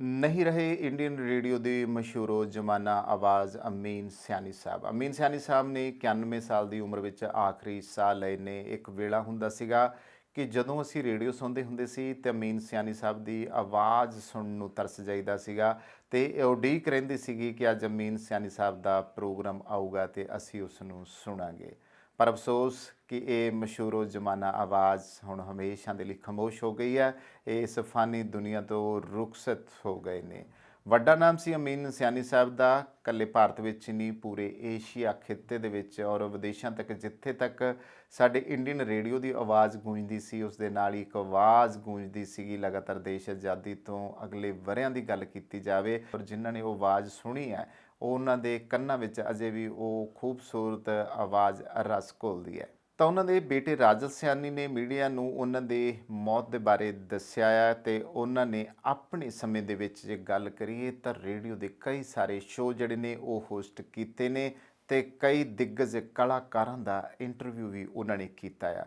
ਨਹੀਂ ਰਹੇ Indian radio ਦੇ ਮਸ਼ਹੂਰੋ ਜ਼ਮਾਨਾ ਆਵਾਜ਼ ਅਮੀਨ ਸਿਆਨੀ ਸਾਹਿਬ। ਅਮੀਨ ਸਿਆਨੀ ਸਾਹਿਬ ਨੇ 91 ਸਾਲ ਦੀ ਉਮਰ ਵਿੱਚ ਆਖਰੀ ਸਾਹ ਲਏ ਨੇ। ਇੱਕ ਵੇਲਾ ਹੁੰਦਾ ਸੀਗਾ ਕਿ ਜਦੋਂ ਅਸੀਂ ਰੇਡੀਓ ਸੁਣਦੇ ਹੁੰਦੇ ਸੀ ਤੇ ਅਮੀਨ ਸਿਆਨੀ ਸਾਹਿਬ ਦੀ ਆਵਾਜ਼ ਸੁਣਨ ਨੂੰ ਤਰਸ ਜਾਈਦਾ ਸੀਗਾ ਤੇ ਉਡੀਕ ਰਹਿੰਦੀ ਸੀਗੀ ਕਿ ਅੱਜ ਅਮੀਨ ਸਿਆਨੀ ਸਾਹਿਬ ਦਾ ਪ੍ਰੋਗਰਾਮ ਆਊਗਾ ਤੇ ਅਸੀਂ ਉਸ ਨੂੰ ਸੁਣਾਂਗੇ। ਪਰ ਅਫਸੋਸ ਕਿ ਇਹ ਮਸ਼ਹੂਰੋ ਜ਼ਮਾਨਾ ਆਵਾਜ਼ ਹੁਣ ਹਮੇਸ਼ਾ ਦੇ ਲਈ ਖਾਮੋਸ਼ ਹੋ ਗਈ ਹੈ। ਇਹ ਇਸ ਫਾਨੀ ਦੁਨੀਆ ਤੋਂ ਰੁਖਸਤ ਹੋ ਗਏ ਨੇ। ਵੱਡਾ ਨਾਮ ਸੀ ਅਮੀਨ ਸਿਆਨੀ ਸਾਹਿਬ ਦਾ। ਕੱਲੇ ਭਾਰਤ ਵਿੱਚ ਹੀ ਨਹੀਂ, ਪੂਰੇ ਏਸ਼ੀਆ ਖਿੱਤੇ ਦੇ ਵਿੱਚ ਔਰ ਵਿਦੇਸ਼ਾਂ ਤੱਕ, ਜਿੱਥੇ ਤੱਕ ਸਾਡੇ ਇੰਡੀਅਨ ਰੇਡੀਓ ਦੀ ਆਵਾਜ਼ ਗੂੰਜਦੀ ਸੀ, ਉਸ ਦੇ ਨਾਲ ਹੀ ਇੱਕ ਆਵਾਜ਼ ਗੂੰਜਦੀ ਸੀਗੀ। ਲਗਾਤਾਰ ਦੇਸ਼ ਆਜ਼ਾਦੀ ਤੋਂ ਅਗਲੇ ਵਰਿਆਂ ਦੀ ਗੱਲ ਕੀਤੀ ਜਾਵੇ, ਔਰ ਜਿਨ੍ਹਾਂ ਨੇ ਉਹ ਆਵਾਜ਼ ਸੁਣੀ ਹੈ ਉਹ ਉਹਨਾਂ ਦੇ ਕੰਨਾਂ ਵਿੱਚ ਅਜੇ ਵੀ ਉਹ ਖੂਬਸੂਰਤ ਆਵਾਜ਼ ਰਸ ਘੋਲਦੀ ਹੈ। ਤਾਂ ਉਹਨਾਂ ਦੇ ਬੇਟੇ ਰਾਜਲ ਸਿਆਨੀ ਨੇ ਮੀਡੀਆ ਨੂੰ ਉਹਨਾਂ ਦੇ ਮੌਤ ਦੇ ਬਾਰੇ ਦੱਸਿਆ ਹੈ ਤੇ ਉਹਨਾਂ ਨੇ ਆਪਣੇ ਸਮੇਂ ਦੇ ਵਿੱਚ ਜੇ ਗੱਲ ਕਰੀਏ ਤਾਂ ਰੇਡੀਓ ਦੇ ਕਈ ਸਾਰੇ ਸ਼ੋਅ ਜਿਹੜੇ ਨੇ ਉਹ ਹੋਸਟ ਕੀਤੇ ਨੇ ਤੇ ਕਈ ਦਿੱਗਜ ਕਲਾਕਾਰਾਂ ਦਾ ਇੰਟਰਵਿਊ ਵੀ ਉਹਨਾਂ ਨੇ ਕੀਤਾ ਆ।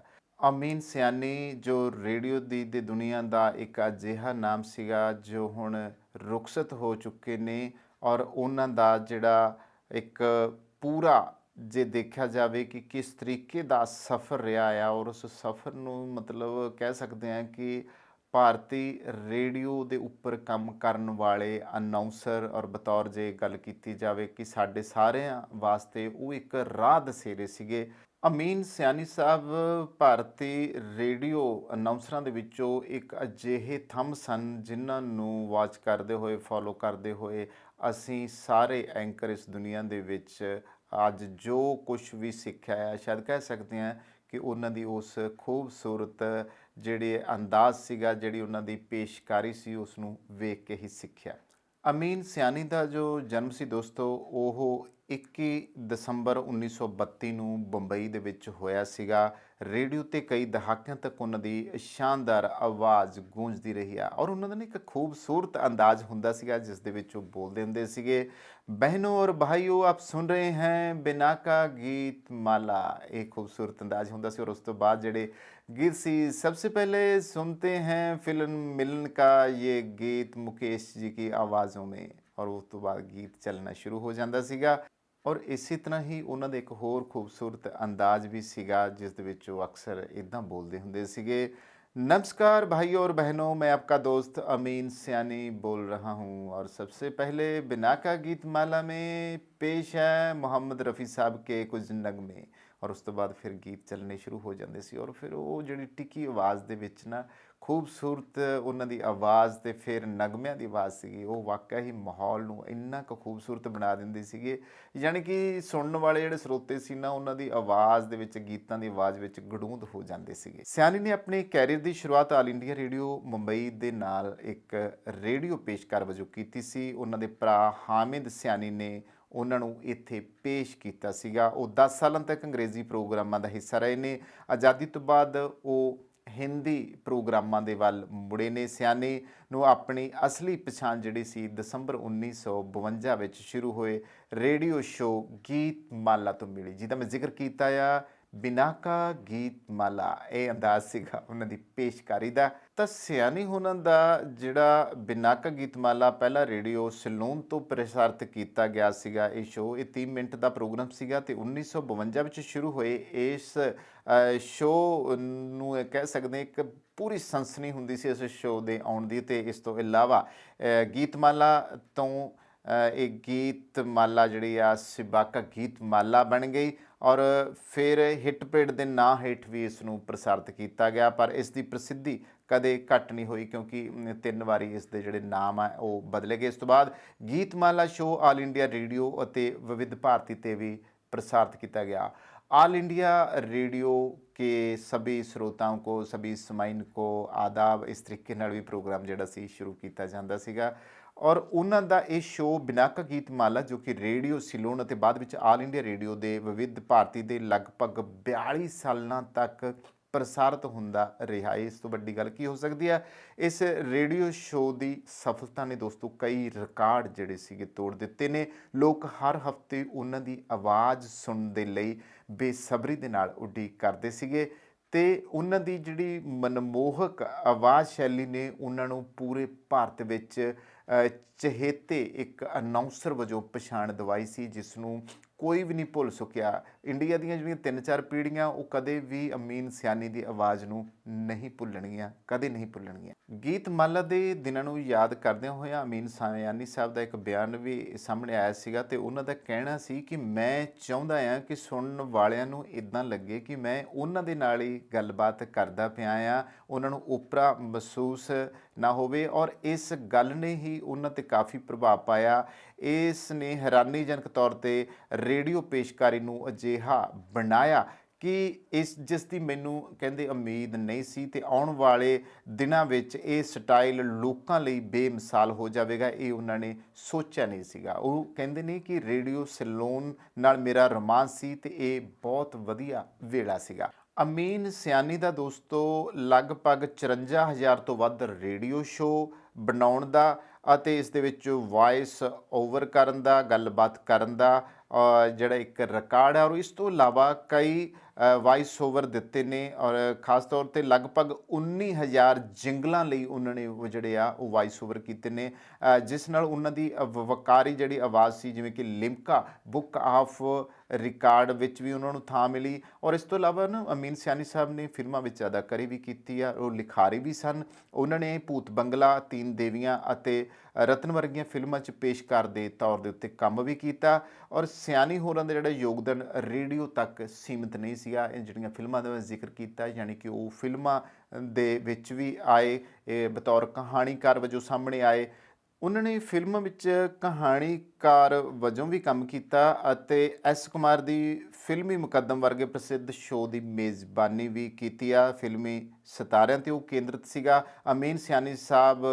ਅਮੀਨ ਸਿਆਨੀ ਜੋ ਰੇਡੀਓ ਦੀ ਦੇ ਦੁਨੀਆ ਦਾ ਇੱਕ ਅਜਿਹਾ ਨਾਮ ਸੀਗਾ ਜੋ ਹੁਣ ਰੁਖਸਤ ਹੋ ਚੁੱਕੇ ਨੇ ਔਰ ਉਹਨਾਂ ਦਾ ਜਿਹੜਾ ਇੱਕ ਪੂਰਾ ਜੇ ਦੇਖਿਆ ਜਾਵੇ ਕਿ ਕਿਸ ਤਰੀਕੇ ਦਾ ਸਫ਼ਰ ਰਿਹਾ ਆ ਔਰ ਉਸ ਸਫ਼ਰ ਨੂੰ ਮਤਲਬ ਕਹਿ ਸਕਦੇ ਹਾਂ ਕਿ ਭਾਰਤੀ ਰੇਡੀਓ ਦੇ ਉੱਪਰ ਕੰਮ ਕਰਨ ਵਾਲੇ ਅਨਾਉਂਸਰ ਔਰ ਬਤੌਰ ਜੇ ਗੱਲ ਕੀਤੀ ਜਾਵੇ ਕਿ ਸਾਡੇ ਸਾਰਿਆਂ ਵਾਸਤੇ ਉਹ ਇੱਕ ਰਾਹ ਦਸੇਰੇ ਸੀਗੇ। ਅਮੀਨ ਸਿਆਨੀ ਸਾਹਿਬ, ਭਾਰਤੀ ਰੇਡੀਓ ਅਨਾਉਂਸਰਾਂ ਦੇ ਵਿੱਚੋਂ ਇੱਕ ਅਜਿਹੇ ਥੰਮ ਸਨ ਜਿਨ੍ਹਾਂ ਨੂੰ ਵਾਚ ਕਰਦੇ ਹੋਏ ਫੋਲੋ ਕਰਦੇ ਹੋਏ ਅਸੀਂ ਸਾਰੇ ਐਂਕਰ ਇਸ ਦੁਨੀਆ ਦੇ ਵਿੱਚ ਅੱਜ ਜੋ ਕੁਝ ਵੀ ਸਿੱਖਿਆ ਹੈ, ਸ਼ਾਇਦ ਕਹਿ ਸਕਦੇ ਹਾਂ ਕਿ ਉਹਨਾਂ ਦੀ ਉਸ ਖੂਬਸੂਰਤ ਜਿਹੜੇ ਅੰਦਾਜ਼ ਸੀਗਾ, ਜਿਹੜੀ ਉਹਨਾਂ ਦੀ ਪੇਸ਼ਕਾਰੀ ਸੀ ਉਸ ਨੂੰ ਵੇਖ ਕੇ ਹੀ ਸਿੱਖਿਆ। ਅਮੀਨ ਸਿਆਨੀ ਦਾ ਜੋ ਜਨਮ ਸੀ ਦੋਸਤੋ, ਉਹ 21 ਦਸੰਬਰ 1932 ਨੂੰ ਬੰਬਈ ਦੇ ਵਿੱਚ ਹੋਇਆ ਸੀਗਾ। ਰੇਡੀਓ ਤੇ ਕਈ ਦਹਾਕਿਆਂ ਤੱਕ ਉਹਨਾਂ ਦੀ ਸ਼ਾਨਦਾਰ ਆਵਾਜ਼ ਗੂੰਜਦੀ ਰਹੀ ਆ ਔਰ ਉਹਨਾਂ ਦਾ ਇੱਕ ਖੂਬਸੂਰਤ ਅੰਦਾਜ਼ ਹੁੰਦਾ ਸੀਗਾ, ਜਿਸ ਦੇ ਵਿੱਚ ਉਹ ਬੋਲਦੇ ਹੁੰਦੇ ਸੀਗੇ, ਬਹਿਨੋ ਔਰ ਭਾਈਓ, ਆਪ ਸੁਣ ਰਹੇ ਹੈ, ਬਿਨਾ ਕਾ ਗੀਤ ਮਾਲਾ। ਇਹ ਖੂਬਸੂਰਤ ਅੰਦਾਜ਼ ਹੁੰਦਾ ਸੀ ਔਰ ਉਸ ਤੋਂ ਬਾਅਦ ਜਿਹੜੇ ਗੀਤ ਸੀ, ਸਭ ਤੋਂ ਪਹਿਲੇ ਸੁਣਤੇ ਹੈ ਫਿਲਮ ਮਿਲਨ ਕਾ ਇਹ ਗੀਤ ਮੁਕੇਸ਼ ਜੀ ਕੀ ਆਵਾਜ਼ੋਂ ਮੇ। ਔਰ ਉਸ ਤੋਂ ਬਾਅਦ ਗੀਤ ਚੱਲਣਾ ਸ਼ੁਰੂ ਹੋ ਜਾਂਦਾ ਸੀਗਾ। ਔਰ ਇਸੇ ਤਰ੍ਹਾਂ ਹੀ ਉਹਨਾਂ ਦਾ ਇੱਕ ਹੋਰ ਖੂਬਸੂਰਤ ਅੰਦਾਜ਼ ਵੀ ਸੀਗਾ ਜਿਸ ਦੇ ਵਿੱਚ ਉਹ ਅਕਸਰ ਇਦਾਂ ਬੋਲਦੇ ਹੁੰਦੇ ਸੀਗੇ नमस्कार भाइयों और बहनों मैं आपका दोस्त अमीन सियानी बोल रहा हूं और सबसे पहले बिना का गीत माला में पेश है मोहम्मद रफ़ी साहब के कुछ नगमे ਔਰ ਉਸ ਤੋਂ ਬਾਅਦ ਫਿਰ ਗੀਤ ਚੱਲਣੇ ਸ਼ੁਰੂ ਹੋ ਜਾਂਦੇ ਸੀ ਔਰ ਫਿਰ ਉਹ ਜਿਹੜੀ ਟਿੱਕੀ ਆਵਾਜ਼ ਦੇ ਵਿੱਚ ਨਾ ਖੂਬਸੂਰਤ ਉਹਨਾਂ ਦੀ ਆਵਾਜ਼ ਤੇ ਫਿਰ ਨਗਮਿਆਂ ਦੀ ਆਵਾਜ਼ ਸੀਗੀ, ਉਹ ਵਾਕਿਆ ਹੀ ਮਾਹੌਲ ਨੂੰ ਇੰਨਾ ਕੁ ਖੂਬਸੂਰਤ ਬਣਾ ਦਿੰਦੀ ਸੀਗੇ, ਯਾਨੀ ਕਿ ਸੁਣਨ ਵਾਲੇ ਜਿਹੜੇ ਸਰੋਤੇ ਸੀ ਨਾ ਉਹਨਾਂ ਦੀ ਆਵਾਜ਼ ਦੇ ਵਿੱਚ, ਗੀਤਾਂ ਦੀ ਆਵਾਜ਼ ਵਿੱਚ ਗੜੂੰਦ ਹੋ ਜਾਂਦੇ ਸੀਗੇ। ਸਿਆਣੀ ਨੇ ਆਪਣੇ ਕੈਰੀਅਰ ਦੀ ਸ਼ੁਰੂਆਤ ਆਲ ਇੰਡੀਆ ਰੇਡੀਓ ਮੁੰਬਈ ਦੇ ਨਾਲ ਇੱਕ ਰੇਡੀਓ ਪੇਸ਼ਕਾਰ ਵਜੋਂ ਕੀਤੀ ਸੀ, ਉਹਨਾਂ ਦੇ ਭਰਾ ਹਾਮਿਦ ਸਿਆਨੀ ਨੇ ਉਹਨਾਂ ਨੂੰ ਇੱਥੇ ਪੇਸ਼ ਕੀਤਾ ਸੀਗਾ। ਉਹ 10 ਸਾਲਾਂ ਤੱਕ ਅੰਗਰੇਜ਼ੀ ਪ੍ਰੋਗਰਾਮਾਂ ਦਾ ਹਿੱਸਾ ਰਹੇ ਨੇ। ਆਜ਼ਾਦੀ ਤੋਂ ਬਾਅਦ ਉਹ ਹਿੰਦੀ ਪ੍ਰੋਗਰਾਮਾਂ ਦੇ ਵੱਲ ਮੁੜੇ ਨੇ। ਸਿਆਣੇ ਨੂੰ ਆਪਣੀ ਅਸਲੀ ਪਛਾਣ ਜਿਹੜੀ ਸੀ ਦਸੰਬਰ 1952 ਵਿੱਚ ਸ਼ੁਰੂ ਹੋਏ ਰੇਡੀਓ ਸ਼ੋਅ ਗੀਤ ਮਾਲਾ ਤੋਂ ਮਿਲੀ, ਜਿਹਦਾ ਮੈਂ ਜ਼ਿਕਰ ਕੀਤਾ ਆ। ਬਿਨਾਕਾ ਗੀਤ ਮਾਲਾ, ਇਹ ਅੰਦਾਜ਼ ਸੀਗਾ ਉਹਨਾਂ ਦੀ ਪੇਸ਼ਕਾਰੀ ਦਾ। ਤਾਂ ਸਿਆਣੀ ਹੁਣਾਂ ਦਾ ਜਿਹੜਾ ਬਿਨਾਕਾ ਗੀਤ ਮਾਲਾ ਪਹਿਲਾ ਰੇਡੀਓ ਸਲੂਨ ਤੋਂ ਪ੍ਰਸਾਰਿਤ ਕੀਤਾ ਗਿਆ ਸੀਗਾ ਇਹ ਸ਼ੋਅ ਇਹ 30 ਮਿੰਟ ਦਾ ਪ੍ਰੋਗਰਾਮ ਸੀਗਾ ਤੇ 1952 ਵਿੱਚ ਸ਼ੁਰੂ ਹੋਏ ਇਸ ਸ਼ੋਅ ਨੂੰ ਕਹਿ ਸਕਦੇ ਇੱਕ ਪੂਰੀ ਸੰਸਨੀ ਹੁੰਦੀ ਸੀ ਇਸ ਸ਼ੋਅ ਦੇ ਆਉਣ ਦੀ ਤੇ ਇਸ ਤੋਂ ਇਲਾਵਾ ਗੀਤਮਾਲਾ ਤੋਂ ਇਹ ਗੀਤ ਮਾਲਾ ਜਿਹੜੀ ਆ ਸਿਬਾਕਾ ਗੀਤ ਮਾਲਾ ਬਣ ਗਈ ਔਰ ਫਿਰ ਹਿੱਟ ਪੇਡ ਦੇ ਨਾਂ ਹੇਠ ਵੀ ਇਸ ਨੂੰ ਪ੍ਰਸਾਰਿਤ ਕੀਤਾ ਗਿਆ ਪਰ ਇਸ ਦੀ ਪ੍ਰਸਿੱਧੀ ਕਦੇ ਘੱਟ ਨਹੀਂ ਹੋਈ ਕਿਉਂਕਿ ਅਮ, ਤਿੰਨ ਵਾਰੀ ਇਸ ਦੇ ਜਿਹੜੇ ਨਾਮ ਆ ਉਹ ਬਦਲੇ ਗਏ ਇਸ ਤੋਂ ਬਾਅਦ Geetmala show All India Radio ਅਤੇ ਵਿਵਿਧ ਭਾਰਤੀ ਤੇ ਵੀ प्रसारित किया गया ऑल इंडिया रेडियो के सभी श्रोताओं को सभी समाइन को आदाब ਇਸ ਤਰੀਕੇ ਨਾਲ ਵੀ ਪ੍ਰੋਗਰਾਮ ਜਿਹੜਾ ਸੀ ਸ਼ੁਰੂ ਕੀਤਾ ਜਾਂਦਾ ਸੀਗਾ ਔਰ ਉਹਨਾਂ ਦਾ ਇਹ ਸ਼ੋਅ ਬਿਨਾਕਾ ਗੀਤ ਮਾਲਾ ਜੋ ਕਿ ਰੇਡੀਓ ਸਿਲੋਨ ਅਤੇ ਬਾਅਦ ਵਿੱਚ ਆਲ ਇੰਡੀਆ ਰੇਡੀਓ ਦੇ ਵਿਵਿਧ ਭਾਰਤੀ ਦੇ ਲਗਭਗ 42 ਸਾਲਾਂ ਤੱਕ ਪ੍ਰਸਾਰਿਤ ਹੁੰਦਾ ਰਿਹਾ। ਇਸ ਤੋਂ ਵੱਡੀ ਗੱਲ ਕੀ ਹੋ ਸਕਦੀ ਹੈ? ਇਸ ਰੇਡੀਓ ਸ਼ੋਅ ਦੀ ਸਫਲਤਾ ਨੇ ਦੋਸਤੋ ਕਈ ਰਿਕਾਰਡ ਜਿਹੜੇ ਸੀਗੇ ਤੋੜ ਦਿੱਤੇ ਨੇ। ਲੋਕ ਹਰ ਹਫ਼ਤੇ ਉਹਨਾਂ ਦੀ ਆਵਾਜ਼ ਸੁਣਨ ਦੇ ਲਈ ਬੇਸਬਰੀ ਦੇ ਨਾਲ ਉਡੀਕ ਕਰਦੇ ਸੀਗੇ ਤੇ ਉਹਨਾਂ ਦੀ ਜਿਹੜੀ ਮਨਮੋਹਕ ਆਵਾਜ਼ ਸ਼ੈਲੀ ਨੇ ਉਹਨਾਂ ਨੂੰ ਪੂਰੇ ਭਾਰਤ ਵਿੱਚ ਚਹੇਤੇ ਇੱਕ ਅਨਾਉਂਸਰ ਵਜੋਂ ਪਛਾਣ ਦਿਵਾਈ ਸੀ ਜਿਸ ਨੂੰ ਕੋਈ ਵੀ ਨਹੀਂ ਭੁੱਲ ਸਕਿਆ। ਇੰਡੀਆ ਦੀਆਂ ਜਿਹੜੀਆਂ ਤਿੰਨ ਚਾਰ ਪੀੜ੍ਹੀਆਂ, ਉਹ ਕਦੇ ਵੀ ਅਮੀਨ ਸਿਆਨੀ ਦੀ ਆਵਾਜ਼ ਨੂੰ ਨਹੀਂ ਭੁੱਲਣਗੀਆਂ, ਕਦੇ ਨਹੀਂ ਭੁੱਲਣਗੀਆਂ। ਗੀਤ ਮੱਲ ਦੇ ਦਿਨਾਂ ਨੂੰ ਯਾਦ ਕਰਦਿਆਂ ਹੋਇਆਂ ਅਮੀਨ ਸਿਆਨੀ ਸਾਹਿਬ ਦਾ ਇੱਕ ਬਿਆਨ ਵੀ ਸਾਹਮਣੇ ਆਇਆ ਸੀਗਾ ਤੇ ਉਹਨਾਂ ਦਾ ਕਹਿਣਾ ਸੀ ਕਿ ਮੈਂ ਚਾਹੁੰਦਾ ਹਾਂ ਕਿ ਸੁਣਨ ਵਾਲਿਆਂ ਨੂੰ ਇਦਾਂ ਲੱਗੇ ਕਿ ਮੈਂ ਉਹਨਾਂ ਦੇ ਨਾਲ ਹੀ ਗੱਲਬਾਤ ਕਰਦਾ ਪਿਆ ਆ ਉਹਨਾਂ ਨੂੰ ਉਪਰਾ ਮਹਿਸੂਸ ਨਾ ਹੋਵੇ ਔਰ ਇਸ ਗੱਲ ਨੇ ਹੀ ਉਹਨਾਂ ਤੇ ਕਾਫੀ ਪ੍ਰਭਾਵ ਪਾਇਆ। ਇਸ ਨੇ ਹੈਰਾਨੀਜਨਕ ਤੌਰ ਤੇ ਰੇਡੀਓ ਪੇਸ਼ਕਾਰੀ ਨੂੰ ਅਜਿਹਾ ਬਣਾਇਆ ਕਿ ਇਸ, ਜਿਸ ਦੀ ਮੈਨੂੰ ਕਹਿੰਦੇ ਉਮੀਦ ਨਹੀਂ ਸੀ ਤੇ ਆਉਣ ਵਾਲੇ ਦਿਨਾਂ ਵਿੱਚ ਇਹ ਸਟਾਈਲ ਲੋਕਾਂ ਲਈ ਬੇਮਿਸਾਲ ਹੋ ਜਾਵੇਗਾ, ਇਹ ਉਹਨਾਂ ਨੇ ਸੋਚਿਆ ਨਹੀਂ ਸੀਗਾ। ਉਹ ਕਹਿੰਦੇ ਨੇ ਕਿ ਰੇਡੀਓ ਸੈਲੂਨ ਨਾਲ ਮੇਰਾ ਰੋਮਾਂਸ ਸੀ ਤੇ ਇਹ ਬਹੁਤ ਵਧੀਆ ਵੇਲਾ ਸੀਗਾ। ਅਮੀਨ ਸਿਆਨੀ ਦਾ ਦੋਸਤੋ, ਲਗਭਗ 54000 ਤੋਂ ਵੱਧ ਰੇਡੀਓ ਸ਼ੋਅ ਬਣਾਉਣ ਦਾ ਅਤੇ ਇਸ ਦੇ ਵਿੱਚ ਵਾਇਸ ਓਵਰ ਕਰਨ ਦਾ, ਗੱਲਬਾਤ ਕਰਨ ਦਾ ਜਿਹੜਾ ਇੱਕ ਰਿਕਾਰਡ ਹੈ ਔਰ ਇਸ ਤੋਂ ਇਲਾਵਾ ਕਈ ਵਾਇਸ ਓਵਰ ਦਿੱਤੇ ਨੇ ਔਰ ਖਾਸ ਤੌਰ ਤੇ ਲਗਭਗ 19000 ਜਿੰਗਲਾਂ ਲਈ ਉਹਨਾਂ ਨੇ ਉਹ ਜਿਹੜੇ ਆ, ਉਹ ਵਾਇਸ ਓਵਰ ਕੀਤੇ ਨੇ। ਜਿਸ ਨਾਲ ਉਹਨਾਂ ਦੀ ਵਕਾਰੀ ਜਿਹੜੀ ਆਵਾਜ਼ ਸੀ, ਜਿਵੇਂ ਕਿ ਲਿਮਕਾ ਬੁੱਕ ਆਫ ਰਿਕਾਰਡ ਵਿੱਚ ਵੀ ਉਹਨਾਂ ਨੂੰ ਥਾਂ ਮਿਲੀ। ਔਰ ਇਸ ਤੋਂ ਇਲਾਵਾ ਨਾ ਅਮੀਨ ਸਿਆਨੀ ਸਾਹਿਬ ਨੇ ਫਿਲਮਾਂ ਵਿੱਚ ਅਦਾਕਾਰੀ ਵੀ ਕੀਤੀ ਆ, ਉਹ ਲਿਖਾਰੀ ਵੀ ਸਨ। ਉਹਨਾਂ ਨੇ ਭੂਤ ਬੰਗਲਾ, ਤੀਨ ਦੇਵੀਆਂ ਅਤੇ ਰਤਨ ਵਰਗੀਆਂ ਫਿਲਮਾਂ 'ਚ ਪੇਸ਼ਕਾਰ ਦੇ ਤੌਰ ਦੇ ਉੱਤੇ ਕੰਮ ਵੀ ਕੀਤਾ। ਔਰ ਸਿਆਨੀ ਹੋਰਾਂ ਦਾ ਜਿਹੜਾ ਯੋਗਦਾਨ ਰੇਡੀਓ ਤੱਕ ਸੀਮਿਤ ਨਹੀਂ ਸੀਗਾ, ਇਹ ਜਿਹੜੀਆਂ ਫਿਲਮਾਂ ਦਾ ਮੈਂ ਜ਼ਿਕਰ ਕੀਤਾ, ਯਾਨੀ ਕਿ ਉਹ ਫਿਲਮਾਂ ਦੇ ਵਿੱਚ ਵੀ ਆਏ, ਇਹ ਬਤੌਰ ਕਹਾਣੀਕਾਰ ਵਜੋਂ ਸਾਹਮਣੇ ਆਏ। ਉਹਨਾਂ ਨੇ ਫਿਲਮ ਵਿੱਚ ਕਹਾਣੀਕਾਰ ਵਜੋਂ ਵੀ ਕੰਮ ਕੀਤਾ ਅਤੇ ਐਸ ਕੁਮਾਰ ਦੀ ਫਿਲਮੀ ਮੁਕੱਦਮ ਵਰਗੇ ਪ੍ਰਸਿੱਧ ਸ਼ੋਅ ਦੀ ਮੇਜ਼ਬਾਨੀ ਵੀ ਕੀਤੀ ਆ। ਫਿਲਮੀ ਸਿਤਾਰਿਆਂ ਤੇ ਉਹ ਕੇਂਦਰਿਤ ਸੀਗਾ। ਅਮੀਨ ਸਿਆਨੀ ਸਾਹਿਬ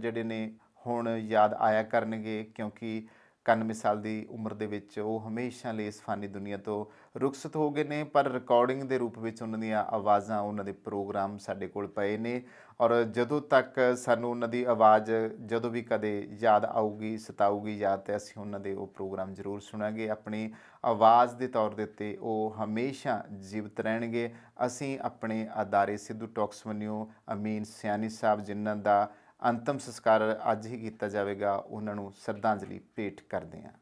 ਜਿਹੜੇ ਨੇ ਹੁਣ ਯਾਦ ਆਇਆ ਕਰਨਗੇ, ਕਿਉਂਕਿ 91 ਸਾਲ ਦੀ ਉਮਰ ਦੇ ਵਿੱਚ ਉਹ ਹਮੇਸ਼ਾ ਲਈ ਇਸ ਫਾਨੀ ਦੁਨੀਆ ਤੋਂ ਰੁਖਸਤ ਹੋ ਗਏ ਨੇ, ਪਰ ਰਿਕਾਰਡਿੰਗ ਦੇ ਰੂਪ ਵਿੱਚ ਉਹਨਾਂ ਦੀਆਂ ਆਵਾਜ਼ਾਂ, ਉਹਨਾਂ ਦੇ ਪ੍ਰੋਗਰਾਮ ਸਾਡੇ ਕੋਲ ਪਏ ਨੇ ਔਰ ਜਦੋਂ ਤੱਕ ਸਾਨੂੰ ਉਹਨਾਂ ਦੀ ਆਵਾਜ਼ ਜਦੋਂ ਵੀ ਕਦੇ ਯਾਦ ਆਊਗੀ, ਸਤਾਊਗੀ ਯਾਦ ਤੇ ਅਸੀਂ ਉਹਨਾਂ ਦੇ ਉਹ ਪ੍ਰੋਗਰਾਮ ਜ਼ਰੂਰ ਸੁਣਾਂਗੇ, ਆਪਣੀ ਆਵਾਜ਼ ਦੇ ਤੌਰ ਦੇ ਉੱਤੇ ਉਹ ਹਮੇਸ਼ਾ ਜੀਵਤ ਰਹਿਣਗੇ। ਅਸੀਂ ਆਪਣੇ ਅਦਾਰੇ ਸਿੱਧੂ ਟਾਕਸ ਵਨਿਓ, ਅਮੀਨ ਸਿਆਨੀ ਸਾਹਿਬ ਜਿਨ੍ਹਾਂ ਦਾ ਅੰਤਮ ਸੰਸਕਾਰ ਅੱਜ ਹੀ ਕੀਤਾ ਜਾਵੇਗਾ। ਉਹਨਾਂ ਨੂੰ ਸ਼ਰਧਾਂਜਲੀ ਭੇਟ ਕਰਦੇ ਹਾਂ।